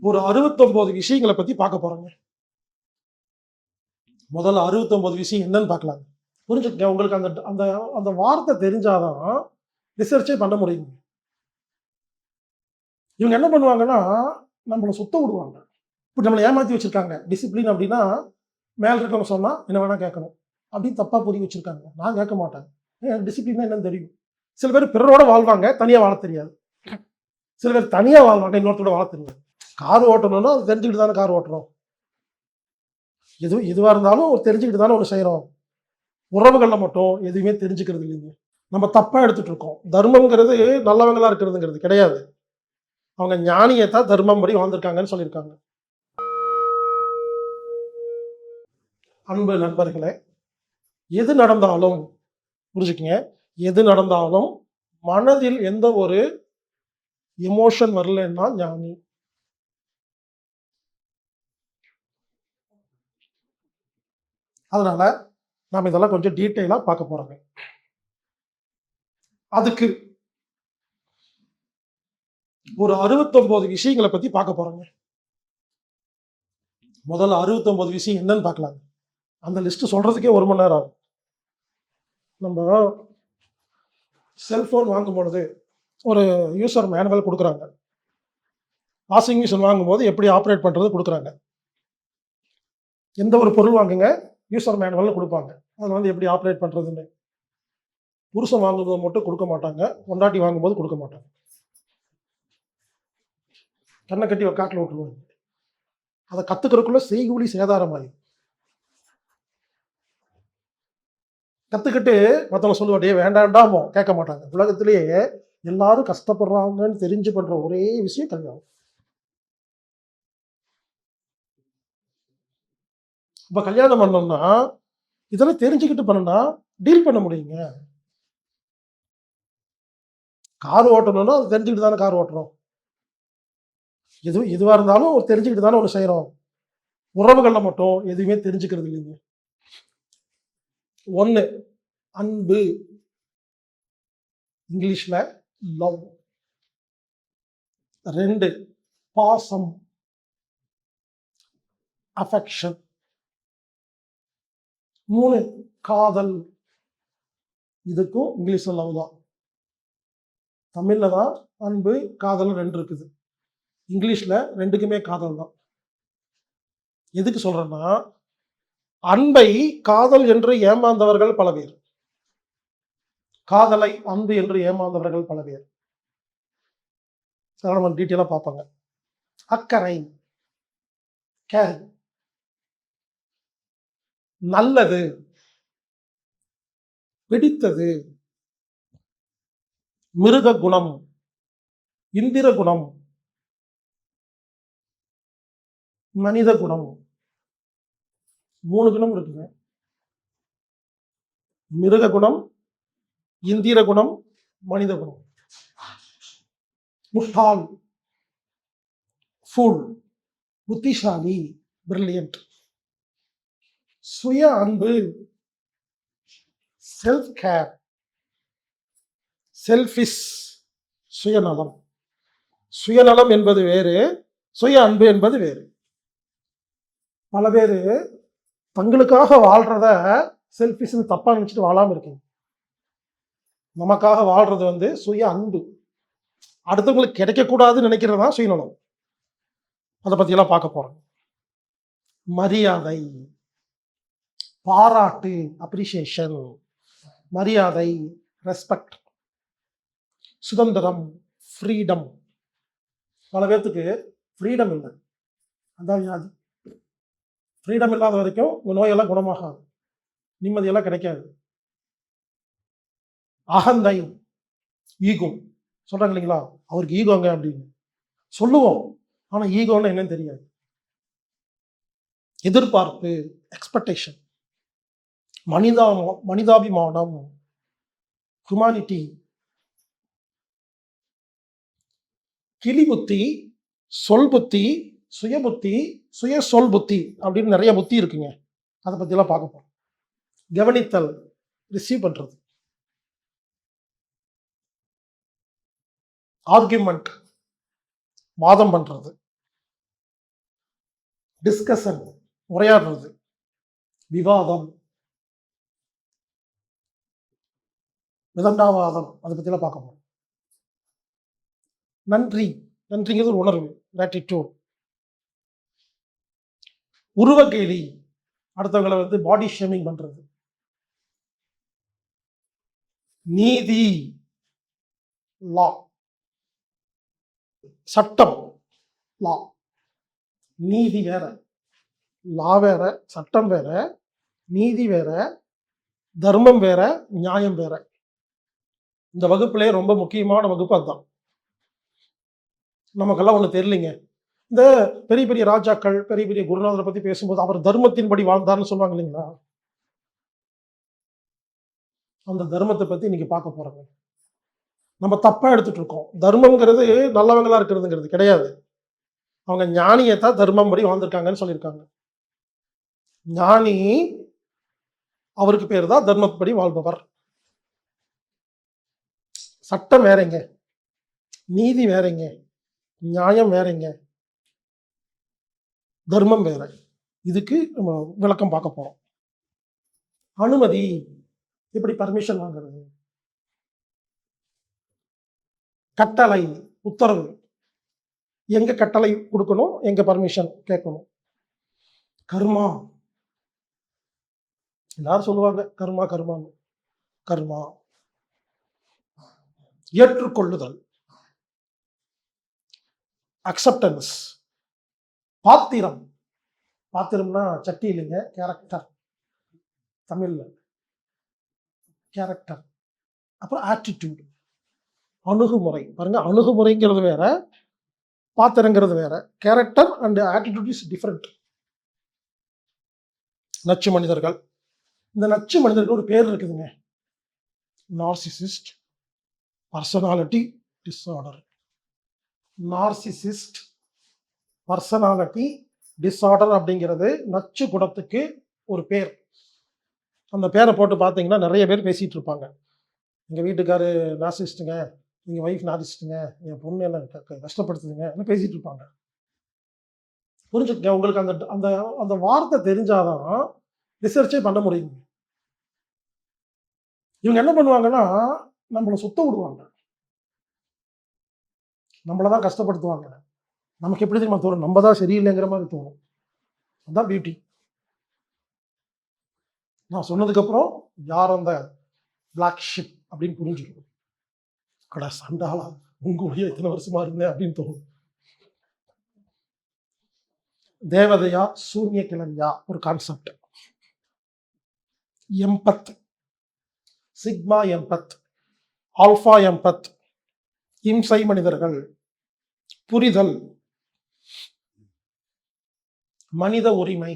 ஒரு அறுபத்தொன்பது விஷயங்களை பத்தி பார்க்க போறோங்க. முதல்ல அறுபத்தொன்பது விஷயம் என்னன்னு பார்க்கலாங்க. புரிஞ்சுக்கங்க உங்களுக்கு அந்த அந்த அந்த வார்த்தை தெரிஞ்சாதான் ரிசர்ச்சே பண்ண முடியுங்க. இவங்க என்ன பண்ணுவாங்கன்னா நம்மளை சுத்த விடுவாங்க. இப்போ நம்மளை ஏமாத்தி வச்சிருக்காங்க. டிசிப்ளின் அப்படின்னா மேல இருக்கவங்க சொன்னா என்ன வேணா கேட்கணும். அப்படின்னு தப்பா புரிய வச்சிருக்காங்க. நான் கேட்க மாட்டேன். டிசிப்ளின் என்னன்னு தெரியும். சில பேர் பிறரோட வாழ்வாங்க தனியா வாழ தெரியாது. சில பேர் தனியா வாழ்வாங்க இன்னொருத்தரோட வாழ தெரியாது. கார் ஓட்டணும்னா அது தெரிஞ்சுக்கிட்டு தானே கார் ஓட்டுறோம். எது எதுவாக இருந்தாலும் ஒரு தெரிஞ்சுக்கிட்டு தானே ஒன்று செய்கிறோம் உறவுகளில் மட்டும் எதுவுமே தெரிஞ்சுக்கிறது இல்லைங்க. நம்ம தப்பாக எடுத்துகிட்டு இருக்கோம். தர்மங்கிறது நல்லவங்களாக இருக்கிறதுங்கிறது கிடையாது. அவங்க ஞானியை தான் தர்மம் படி வாழ்ந்திருக்காங்கன்னு சொல்லியிருக்காங்க. அன்பு நண்பர்களே எது நடந்தாலும் புரிஞ்சுக்கங்க. எது நடந்தாலும் மனதில் எந்த ஒரு எமோஷன் வரலன்னா ஞானி. அதனால நாம் இதெல்லாம் கொஞ்சம் டீட்டெயிலாக பார்க்க போறோங்க. அதுக்கு ஒரு அறுபத்தொன்பது விஷயங்களை பத்தி பார்க்க போறோங்க. முதல்ல அறுபத்தொன்பது விஷயம் என்னன்னு பார்க்கலாங்க. அந்த லிஸ்ட் சொல்றதுக்கே ஒரு மணி நேரம் ஆகும். நம்ம செல்போன் வாங்கும் பொழுது ஒரு யூசர் மேனுவல் கொடுக்குறாங்க. வாஷிங் மிஷின் வாங்கும்போது எப்படி ஆப்ரேட் பண்ணுறது கொடுக்குறாங்க. எந்த ஒரு பொருள் வாங்குங்க யூசர் மேனுவலில் கொடுப்பாங்க. அதில் வந்து எப்படி ஆப்ரேட் பண்ணுறதுன்னு புருஷன் வாங்கும்போது மட்டும் கொடுக்க மாட்டாங்க. பொண்டாட்டி வாங்கும்போது கொடுக்க மாட்டாங்க. கண்ணை கட்டி காட்டில் விட்டுருவாங்க. அதை கற்றுக்கிறதுக்குள்ள செய்கூலி சேதாரம் ஆகி கற்றுக்கிட்டு மற்றவங்க சொல்லுவா டே வேண்டாண்டாமோ கேட்க மாட்டாங்க. உலகத்திலேயே எல்லாரும் கஷ்டப்படுறாங்கன்னு தெரிஞ்சு பண்ணுற ஒரே விஷயம் கல்யாணம் இப்போ கல்யாணம் பண்ணோம்னா இதெல்லாம் தெரிஞ்சுக்கிட்டு பண்ணனா டீல் பண்ண முடியுங்க. கார் ஓட்டணும்னா அது தெரிஞ்சுக்கிட்டு தானே கார் ஓட்டுறோம். எது எதுவாக இருந்தாலும் ஒரு தெரிஞ்சுக்கிட்டு தானே ஒன்று செய்கிறோம் உறவுகளில் மட்டும் எதுவுமே தெரிஞ்சுக்கிறது இல்லைங்க. ஒன்று அன்பு. இங்கிலீஷில் லவ் ரெண்டு பாசம். அஃபெக்ஷன் மூணு காதல். இதுக்கும் இங்கிலீஷ் லவ் தான். தமிழில் தான் அன்பு காதல் ரெண்டு இருக்குது. இங்கிலீஷில் ரெண்டுக்குமே காதல் தான். எதுக்கு சொல்கிறேன்னா அன்பை காதல் என்று ஏமாந்தவர்கள் பல பேர். காதலை அன்பு என்று ஏமாந்தவர்கள் பல பேர். நம்ம டீட்டெயிலாக பார்ப்பாங்க. அக்கறை. கேரிங் நல்லது பிடித்தது மிருக குணம் இந்திர குணம் மனித குணம் மூணு குணம் இருக்குங்க. மிருக குணம் இந்திர குணம் மனித குணம் முட்டாள் ஃபுல் புத்திசாலி பிரில்லியன்ட் சுய அன்பு செல்ஃப் கேர் செல்ஃபிஷ் சுயநலம். சுயநலம் என்பது வேறு சுய அன்பு என்பது வேறு. பல பேர் தங்களுக்காக வாழ்றத செல்ஃபிஷ்னு தப்பாக நினைச்சிட்டு வாழாமல் இருக்கீங்க நமக்காக வாழ்றது வந்து சுய அன்பு. அடுத்தவங்களுக்கு கிடைக்கக்கூடாதுன்னு நினைக்கிறது தான் சுயநலம். அதை பற்றியெல்லாம் பார்க்க போகிறோம் மரியாதை. பாராட்டு அப்ரிசியேஷன் மரியாதை ரெஸ்பெக்ட் சுதந்திரம் ஃப்ரீடம் பல பேர்த்துக்கு ஃப்ரீடம் இல்லை. அதான் வியாதி ஃப்ரீடம் இல்லாத வரைக்கும் உங்கள் நோயெல்லாம் குணமாகாது. நிம்மதியெல்லாம் கிடைக்காது. அகந்தை ஈகோ சொல்கிறாங்க இல்லைங்களா? அவருக்கு ஈகோங்க அப்படின்னு. சொல்லுவோம். ஆனால் ஈகோன்னு என்னன்னு தெரியாது. எதிர்பார்ப்பு எக்ஸ்பெக்டேஷன் மனிதா மனிதாபிமானம் ஹுமானிட்டி கிளி புத்தி சொல் புத்தி சுய புத்தி சுய சொல் புத்தி அப்படின்னு நிறைய புத்தி இருக்குங்க. அதை பற்றிலாம் பார்க்க போறோம். கவனித்தல் ரிசீவ் பண்றது. ஆர்கியூமெண்ட் வாதம் பண்றது. டிஸ்கஷன் உரையாடுறது. விவாதம். விதண்டாவாதம் அதை பற்றிலாம் பார்க்க போகிறோம் நன்றி. நன்றிங்கிறது ஒரு உணர்வு. கிராட்டிடியூட் உருவகேலி அடுத்தவங்களை வந்து பாடி ஷேமிங் பண்ணுறது நீதி. லா சட்டம். லா நீதி வேற. லா வேற. சட்டம் வேற. நீதி வேற. தர்மம் வேற. நியாயம் வேற. இந்த வகுப்புலேயே ரொம்ப முக்கியமான வகுப்பு அதுதான். நமக்கெல்லாம் ஒன்று தெரியலைங்க. இந்த பெரிய பெரிய ராஜாக்கள் பெரிய பெரிய குருநாதரை பத்தி பேசும்போது அவர் தர்மத்தின்படி வாழ்ந்தார்னு சொல்லுவாங்க இல்லைங்களா? அந்த தர்மத்தை பத்தி இன்னைக்கு பார்க்க போறாங்க. நம்ம தப்பா எடுத்துட்டு இருக்கோம். தர்மம்ங்கிறது நல்லவங்களா இருக்கிறதுங்கிறது கிடையாது. அவங்க ஞானியை தான் தர்மம் படி வாழ்ந்திருக்காங்கன்னு சொல்லியிருக்காங்க. ஞானி அவருக்கு பேர் தான் தர்மப்படி வாழ்பவர். சட்டம் வேறங்க. நீதி வேறங்க. நியாயம் வேறங்க. தர்மம் வேற. இதுக்கு நம்ம விளக்கம் பார்க்க போறோம். அனுமதி. எப்படி பர்மிஷன் வாங்குறது? கட்டளை உத்தரவு. எங்க கட்டளை கொடுக்கணும்? எங்க பர்மிஷன் கேட்கணும்? கர்மா. எல்லாரும் சொல்லுவாங்க கர்மா கர்மான்னு. கர்மா. ஏற்றுக்கொள்ளுதல் அக்செப்டன்ஸ் பாத்திரம். பாத்திரம்னா சட்டி இல்லைங்க கேரக்டர் தமிழ்ல. கேரக்டர் அப்புறம் ஆட்டிடியூட் அணுகுமுறை. பாருங்க அணுகுமுறைங்கிறது வேற பாத்திரங்கிறது வேற. Character and attitude is different நச்சு மனிதர்கள். இந்த நச்சு மனிதர்கள் ஒரு பேர் இருக்குதுங்க. Narcissist personality disorder narcissist personality disorder அப்படிங்கிறது நச்சு குணத்துக்கு ஒரு பேர். அந்த பேரை போட்டு பார்த்தீங்கன்னா நிறைய பேர் பேசிகிட்டு இருப்பாங்க. எங்கள் வீட்டுக்காரு நார்சிஸ்ட்டுங்க எங்கள் ஒய்ஃப் நார்சிஸ்ட்டுங்க என் பொண்ணு என்ன கஷ்டப்படுத்துதுங்க என்ன பேசிகிட்டு இருப்பாங்க. புரிஞ்சுக்கங்க உங்களுக்கு அந்த அந்த அந்த வார்த்தை தெரிஞ்சாதான் ரிசர்ச்சே பண்ண முடியுங்க. இவங்க என்ன பண்ணுவாங்கன்னா நம்மளை சுத்த விடுவாங்க. நம்மளை தான் கஷ்டப்படுத்துவாங்க. நமக்கு எப்படி தெரியுமா தோணும்? நம்ம தான் சரியில்லைங்கிற மாதிரி தோணும். அதுதான் பியூட்டி நான் சொன்னதுக்கப்புறம் யார் அந்த பிளாக் ஷிப் அப்படின்னு புரிஞ்சுக்கணும் கடை சண்டாளா உங்களுடைய இத்தனை வருஷமா இருந்தேன் அப்படின்னு தோணும். தேவதையா சூன்ய கிழமையா ஒரு concept empath sigma empath alpha empath இம்சை மனிதர்கள் புரிதல் மனித உரிமை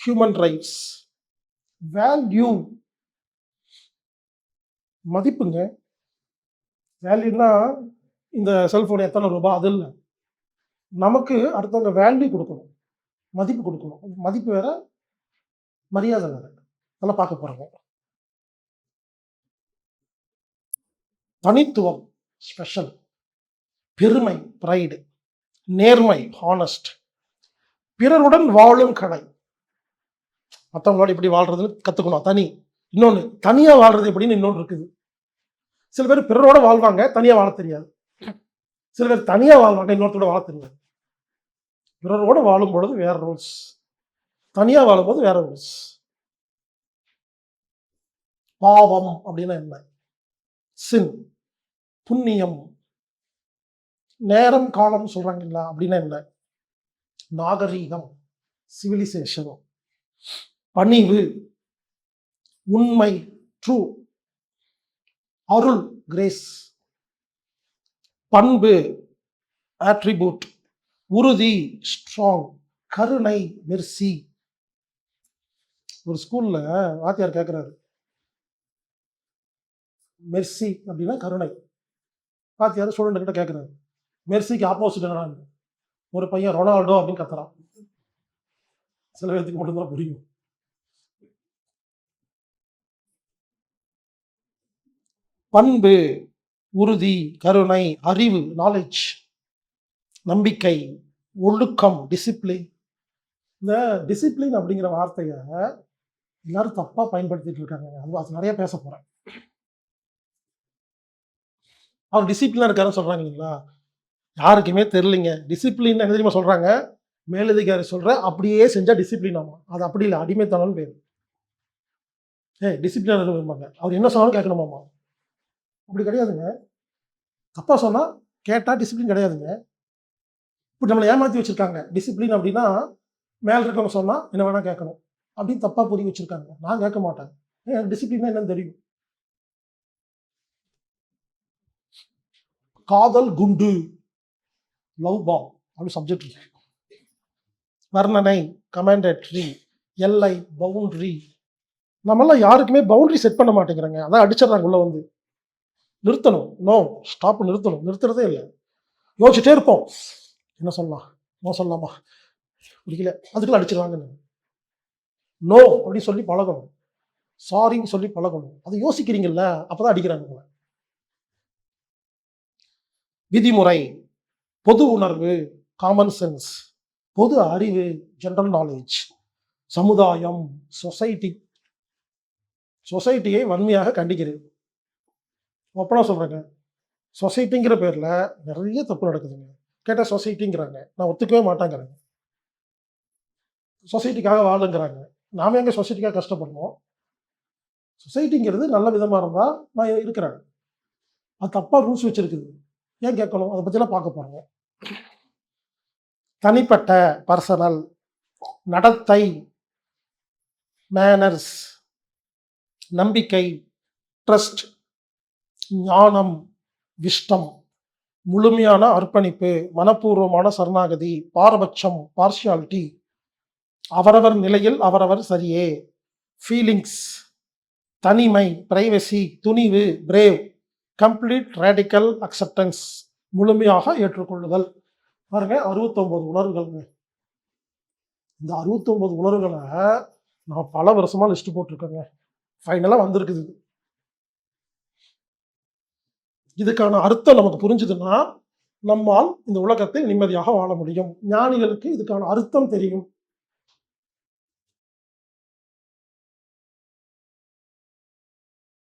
ஹியூமன் ரைட்ஸ் வேல்யூ மதிப்புங்க. வேல்யூனா இந்த செல்போன் எத்தனை ரூபாய் அது இல்லை. நமக்கு அடுத்தவங்க வேல்யூ கொடுக்கணும். மதிப்பு கொடுக்கணும். மதிப்பு வேற மரியாதை வேற. அதெல்லாம் பார்க்க போறாங்க தனித்துவம் ஸ்பெஷல் பெருமை ப்ரைடு நேர்மை ஹானஸ்ட் பிறருடன் வாழும் கலை. மற்றவங்களோட எப்படி வாழ்றதுன்னு கற்றுக்கணும் தனி. இன்னொன்று தனியாக வாழ்றது எப்படின்னு இன்னொன்று இருக்குது. சில பேர் பிறரோட வாழ்வாங்க தனியாக வாழ தெரியாது. சில பேர் தனியாக வாழ்வாங்க இன்னொருத்தரோட வாழ தெரியாது. பிறரோட வாழும் பொழுது வேற ரூல்ஸ் தனியாக வாழும்போது வேற ரூல்ஸ் பாவம் அப்படின்னா என்ன? சின் புண்ணியம் நேரம் காலம் சொல்றாங்கல்ல அப்படின்னா என்ன? நாகரீகம் சிவிலைசேஷன் பணிவு உண்மை ட்ரூ அருள் கிரேஸ் பண்பு ஆட்ரிபியூட் உறுதி ஸ்ட்ராங் கருணை மெர்சி ஒரு ஸ்கூல்ல வாத்தியார் கேட்குறாரு மெர்சி அப்படின்னா கருணை. வாத்தியார் ஸ்டூடெண்ட் கிட்ட கேட்குறாரு மெர்சிக்கு ஆப்போசிட் என்னன்னு ஒரு பையன் ரொனால்டோ அப்படின்னு கத்துறான். சில பேர்த்துக்கு மட்டும்தான் புரியும். பண்பு உறுதி கருணை அறிவு நாலேஜ் நம்பிக்கை ஒழுக்கம் டிசிப்ளின் இந்த டிசிப்ளின் அப்படிங்கிற வார்த்தையை எல்லாரும் தப்பாக பயன்படுத்திட்டு இருக்காங்க. அது அது நிறைய பேச போகிறேன் அவர் டிசிப்ளினாக இருக்காருன்னு சொல்கிறாங்க இல்லைங்களா? யாருக்குமே தெரிலிங்க டிசிப்ளின் என்ன தெரியுமா சொல்கிறாங்க மேலதிகாரி சொல்கிற அப்படியே செஞ்சால் டிசிப்ளின் ஆகும் அது அப்படி இல்லை. அடிமைத்தனம்னு பேர். ஏ டிசிப்ளினா இருப்பாங்க அவர் என்ன சொன்னாலும் கேட்கணுமாமா? அப்படி கிடையாதுங்க. தப்பாக சொன்னால் கேட்டால் டிசிப்ளின் கிடையாதுங்க. இப்போ நம்மளை ஏமாற்றி வச்சுருக்காங்க. டிசிப்ளின் அப்படின்னா மேலே இருக்கவங்க சொன்னால் என்ன வேணால் கேட்கணும். அப்படின்னு தப்பாக புரிய வச்சுருக்காங்க. நான் கேட்க மாட்டேன். ஏன்? டிசிப்ளின்னா என்னன்னு தெரியும். காதல் குண்டு லவ் பாம் அப்படி சப்ஜெக்ட் இருக்கு. வர்ணனை கமாண்டட்ரி எல்லை பவுண்டரி நம்மெல்லாம் யாருக்குமே பவுண்டரி செட் பண்ண மாட்டேங்கிறாங்க. அதான் அடிச்சிடறாங்க உள்ள வந்து. நிறுத்தணும். நோ ஸ்டாப் நிறுத்தணும். நிறுத்துறதே இல்லை. யோசிச்சுட்டே இருப்போம். என்ன சொல்லலாம்? நோ சொல்லலாமா? பிடிக்கல அதுக்குள்ள அடிச்சிடலாங்க நோ அப்படின்னு சொல்லி பழகணும். சாரின்னு சொல்லி பழகணும். அதை யோசிக்கிறீங்கல்ல அப்போதான் அடிக்கிறாங்க உங்களை. விதிமுறை பொது உணர்வு காமன் சென்ஸ் பொது அறிவு ஜென்ரல் நாலேஜ் சமுதாயம் சொசைட்டி சொசைட்டியை வன்மையாக கண்டிக்கிறது. ஒப்பனா சொல்கிறேங்க சொசைட்டிங்கிற பேரில் நிறைய தப்பு நடக்குதுங்க. கேட்டால் சொசைட்டிங்கிறாங்க நான் ஒத்துக்கவே மாட்டேங்கிறேங்க. சொசைட்டிக்காக வாழுங்கிறாங்க. நாம எங்கே சொசைட்டிக்காக கஷ்டப்படணும் சொசைட்டிங்கிறது நல்ல விதமாக இருந்தால் நான் இருக்கிறேன். அது தப்பாக ரூல்ஸ் வச்சுருக்குது. ஏன் கேட்கணும்? அதை பற்றிலாம் பார்க்க போகிறோம் தனிப்பட்ட பர்சனல் நடத்தை மேனர்ஸ் நம்பிக்கை ட்ரஸ்ட் ஞானம் விஷ்டம் முழுமையான அர்ப்பணிப்பு மனப்பூர்வமான சரணாகதி பாரபட்சம் பார்ஷியாலிட்டி அவரவர் நிலையில் அவரவர் சரியே. ஃபீலிங்ஸ் தனிமை பிரைவசி துணிவு பிரேவ் கம்ப்ளீட் ரேடிக்கல் அக்செப்டன்ஸ் முழுமையாக ஏற்றுக்கொள்ளுதல். பாருங்க அறுபத்தொம்பது உணர்வுகள்ங்க இந்த அறுபத்தொம்பது உணர்வுகளை நான் பல வருஷமா லிஸ்ட் போட்டிருக்கேங்க. ஃபைனலாக வந்திருக்குது இது. இதுக்கான அர்த்தம் நமக்கு புரிஞ்சுதுன்னா நம்மால் இந்த உலகத்தை நிம்மதியாக வாழ முடியும். ஞானிகளுக்கு இதுக்கான அர்த்தம் தெரியும்.